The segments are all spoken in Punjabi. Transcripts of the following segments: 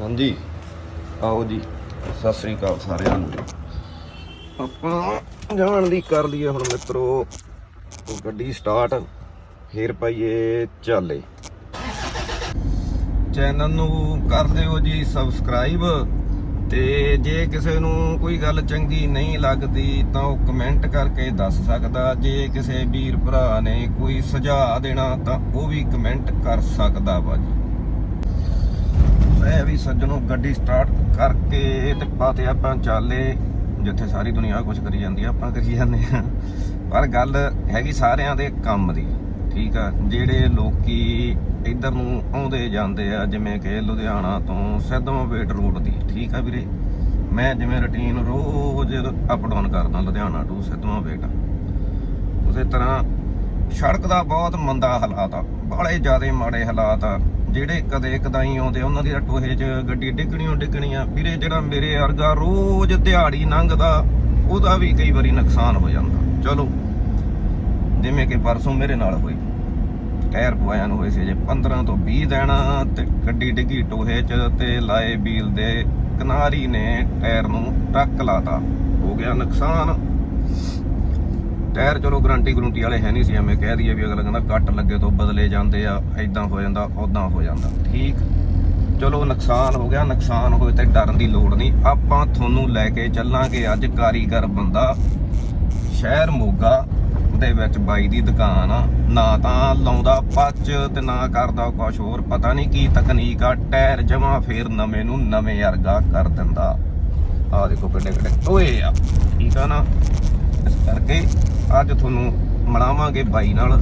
ਹਾਂਜੀ। ਆਓ ਜੀ, ਸਤਿ ਸ੍ਰੀ ਅਕਾਲ ਸਾਰਿਆਂ ਨੂੰ। ਆਪਾਂ ਜਾਣ ਦੀ ਕਰ ਲਈਏ ਹੁਣ ਮਿੱਤਰੋ ਗੱਡੀ ਸਟਾਰਟ ਫੇਰ ਪਾਈਏ ਚਾਲੇ। ਚੈਨਲ ਨੂੰ ਕਰ ਦਿਓ ਜੀ ਸਬਸਕ੍ਰਾਈਬ ਤੇ ਜੇ ਕਿਸੇ ਨੂੰ ਕੋਈ ਗੱਲ ਚੰਗੀ ਨਹੀਂ ਲੱਗਦੀ ਤਾਂ ਉਹ ਕਮੈਂਟ ਕਰਕੇ ਦੱਸ ਸਕਦਾ। ਜੇ ਕਿਸੇ ਵੀਰ ਭਰਾ ਨੇ ਕੋਈ ਸੁਝਾਅ ਦੇਣਾ ਤਾਂ ਉਹ ਵੀ ਕਮੈਂਟ ਕਰ ਸਕਦਾ ਵਾ ਜੀ। ਵੀ ਸੱਜਣੋਂ ਗੱਡੀ ਸਟਾਰਟ ਕਰਕੇ ਤੇ ਪਾਤੇ ਆਪਾਂ ਚਾਲੇ, ਜਿੱਥੇ ਸਾਰੀ ਦੁਨੀਆ ਕੁਝ ਕਰੀ ਜਾਂਦੀ ਆ, ਆਪਾਂ ਕਰੀ ਜਾਂਦੇ ਆ। ਪਰ ਗੱਲ ਹੈਗੀ ਸਾਰਿਆਂ ਦੇ ਕੰਮ ਦੀ, ਠੀਕ ਆ? ਜਿਹੜੇ ਲੋਕੀ ਇੱਧਰ ਨੂੰ ਆਉਂਦੇ ਜਾਂਦੇ ਆ, ਜਿਵੇਂ ਕਿ ਲੁਧਿਆਣਾ ਤੋਂ ਸਿੱਧਵਾਂ ਵੇਟ ਰੋਡ ਦੀ, ਠੀਕ ਆ ਵੀਰੇ? ਮੈਂ ਜਿਵੇਂ ਰੁਟੀਨ ਰੋਜ਼ ਅਪ ਡਾਊਨ ਕਰਦਾ ਲੁਧਿਆਣਾ ਟੂ ਸਿੱਧਵਾਂ ਵੇਟ ਉਸੇ ਤਰ੍ਹਾਂ ਸੜਕ ਦਾ ਬਹੁਤ ਮੰਦਾ ਹਾਲਾਤ ਆ ਬੜੇ ਜ਼ਿਆਦਾ ਮਾੜੇ ਹਾਲਾਤ ਆ। ਜਿਹੜੇ ਕਦੇ ਕਦਾਈ ਆਉਂਦੇ ਉਹਨਾਂ ਦੀ ਟੋਹੇ 'ਚ ਗੱਡੀ ਡਿੱਗਣੀਓ ਡਿੱਗਣੀਆਂ। ਵੀਰੇ, ਜਿਹੜਾ ਮੇਰੇ ਵਰਗਾ ਰੋਜ਼ ਦਿਹਾੜੀ ਲੰਘਦਾ, ਉਹਦਾ ਵੀ ਕਈ ਵਾਰੀ ਨੁਕਸਾਨ ਹੋ ਜਾਂਦਾ। ਚਲੋ, ਜਿਵੇਂ ਕਿ ਪਰਸੋਂ ਮੇਰੇ ਨਾਲ ਹੋਈ। ਟਾਇਰ ਪਵਾਇਆ ਨੂੰ ਹੋਏ ਸੀ ਜੇ 15 ਤੋਂ 20 ਦਿਨ, ਤੇ ਗੱਡੀ ਡਿੱਗੀ ਟੋਹੇ 'ਚ ਤੇ ਲਾਏ ਬੀਲ ਦੇ ਕਿਨਾਰੀ ਨੇ ਟਾਇਰ ਨੂੰ ਟੱਕ ਲਾਤਾ। ਹੋ ਗਿਆ ਨੁਕਸਾਨ। ਟਾਇਰ ਚਲੋ ਗਰੰਟੀ ਗਰੰਟੀ ਵਾਲੇ ਹੈ ਨਹੀਂ ਸੀ, ਐਵੇਂ ਕਹਿ ਦਈਏ ਵੀ ਅਗਲਾ ਕਹਿੰਦਾ ਕੱਟ ਲੱਗੇ ਤੋਂ ਬਦਲੇ ਜਾਂਦੇ ਆ ਐਦਾਂ ਹੋ ਜਾਂਦਾ ਉਦਾਂ ਹੋ ਜਾਂਦਾ। ਠੀਕ। ਚਲੋ ਨੁਕਸਾਨ ਹੋ ਗਿਆ, ਨੁਕਸਾਨ ਹੋਏ ਤੇ ਡਰਨ ਦੀ ਲੋੜ ਨਹੀਂ। ਆਪਾਂ ਤੁਹਾਨੂੰ ਲੈ ਕੇ ਚੱਲਾਂਗੇ ਅੱਜ ਕਾਰੀਗਰ ਬੰਦਾ। ਸ਼ਹਿਰ ਮੋਗਾ ਦੇ ਵਿੱਚ ਬਾਈ ਦੀ ਦੁਕਾਨ ਆ। ਨਾ ਤਾਂ ਲਾਉਂਦਾ ਪੱਚ ਤੇ ਨਾ ਕਰਦਾ ਕੁਛ ਹੋਰ, ਪਤਾ ਨਹੀਂ ਕੀ ਤਕਨੀਕ ਆ। ਟਾਇਰ ਜਮਾ ਫੇਰ ਨਵੇਂ ਨੂੰ ਨਵੇਂ ਵਰਗਾ ਕਰ ਦਿੰਦਾ। ਆ ਦੇਖੋ ਕਿੱਡੇ ਕਿੱਡੇ ਟੋਏ ਆ, ਠੀਕ ਆ ਨਾ? ਕਰਕੇ ਅੱਜ ਤੁਹਾਨੂੰ ਮਿਲਾਵਾਂਗੇ ਬਾਈ ਨਾਲ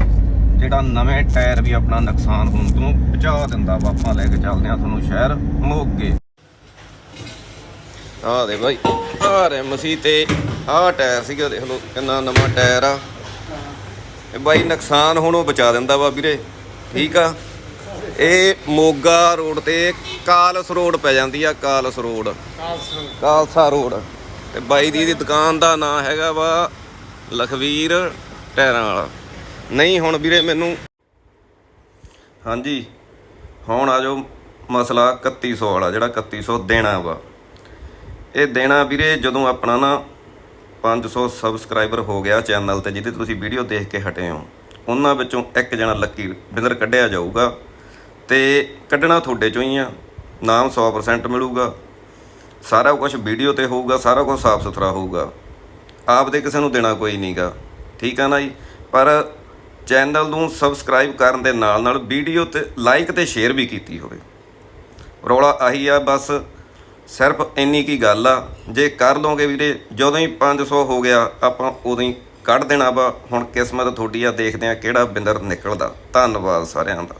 ਜਿਹੜਾ ਨਵੇਂ ਟਾਇਰ ਵੀ ਆਪਣਾ ਨੁਕਸਾਨ ਹੋਣ ਤੋਂ ਬਚਾ ਦਿੰਦਾ ਵਾ। ਆਪਾਂ ਲੈ ਕੇ ਚੱਲਦੇ ਆ ਤੁਹਾਨੂੰ ਸ਼ਹਿਰ ਮੋਗੇ। ਆ ਦੇ ਬਾਈ ਆ ਰੈਮਸੀ ਤੇ ਆ ਟਾਇਰ ਸੀਗਾ ਦੇਖ ਲਓ ਕਿੰਨਾ ਨਵਾਂ ਟਾਇਰ ਆ। ਇਹ ਬਾਈ ਨੁਕਸਾਨ ਹੋਣੋਂ ਬਚਾ ਦਿੰਦਾ ਵਾ ਵੀਰੇ ਠੀਕ ਆ? ਇਹ ਮੋਗਾ ਰੋਡ ਤੇ ਕਾਲਸ ਰੋਡ ਪੈ ਜਾਂਦੀ ਆ ਕਾਲਸ ਰੋਡ। ਕਾਲਸਾ ਰੋਡ। ਤੇ ਬਾਈ ਦੀ ਦੀ ਦੁਕਾਨ ਦਾ ਨਾਂ ਹੈਗਾ ਵਾ ਲਖਵੀਰ ਟਾਇਰਾਂ ਵਾਲਾ। ਨਹੀਂ, ਹੁਣ ਵੀਰੇ ਮੈਨੂੰ ਹਾਂਜੀ। ਹੁਣ ਆ ਜਾਓ ਮਸਲਾ 3100 ਵਾਲਾ, ਜਿਹੜਾ 3100 ਦੇਣਾ ਵਾ। ਇਹ ਦੇਣਾ ਵੀਰੇ ਜਦੋਂ ਆਪਣਾ ਨਾ 500 ਸਬਸਕ੍ਰਾਈਬਰ ਹੋ ਗਿਆ ਚੈਨਲ ਤੇ, ਜਿਹਦੇ ਤੁਸੀਂ ਵੀਡੀਓ ਦੇਖ ਕੇ ਹਟੇ ਹੋ। ਉਹਨਾਂ ਵਿੱਚੋਂ ਇੱਕ ਜਣਾ ਲੱਕੀ ਵਿਨਰ ਕੱਢਿਆ ਜਾਊਗਾ ਤੇ ਕੱਢਣਾ ਤੁਹਾਡੇ ਚੋਂ ਹੀ ਆ। ਨਾਮ 100% ਮਿਲੂਗਾ। ਸਾਰਾ ਕੁਝ ਵੀਡੀਓ ਤੇ ਹੋਊਗਾ, ਸਾਰਾ ਕੁਝ ਸਾਫ਼ ਸੁਥਰਾ ਹੋਊਗਾ। ਆਪ ਦੇ ਕਿਸੇ ਨੂੰ ਦੇਣਾ ਕੋਈ ਨਹੀਂਗਾ ਠੀਕ ਆ ਨਾ ਜੀ? ਪਰ ਚੈਨਲ ਨੂੰ ਸਬਸਕ੍ਰਾਈਬ ਕਰਨ ਦੇ ਨਾਲ ਨਾਲ ਵੀਡੀਓ ਤੇ ਲਾਈਕ ਤੇ ਸ਼ੇਅਰ ਵੀ ਕੀਤੀ ਹੋਵੇ। ਰੌਲਾ ਆਹੀ ਆ, ਬਸ ਸਿਰਫ ਇੰਨੀ ਕੀ ਗੱਲ ਆ, ਜੇ ਕਰ ਲੋਗੇ ਵੀਰੇ, ਜਦੋਂ ਹੀ 500 ਹੋ ਗਿਆ, ਆਪਾਂ ਉਦੋਂ ਹੀ ਕੱਢ ਦੇਣਾ ਵਾ। ਹੁਣ ਕਿਸਮਤ ਤੁਹਾਡੀ ਆ, ਦੇਖਦੇ ਆ ਕਿਹੜਾ ਬਿੰਦਰ ਨਿਕਲਦਾ। ਧੰਨਵਾਦ ਸਾਰਿਆਂ ਦਾ।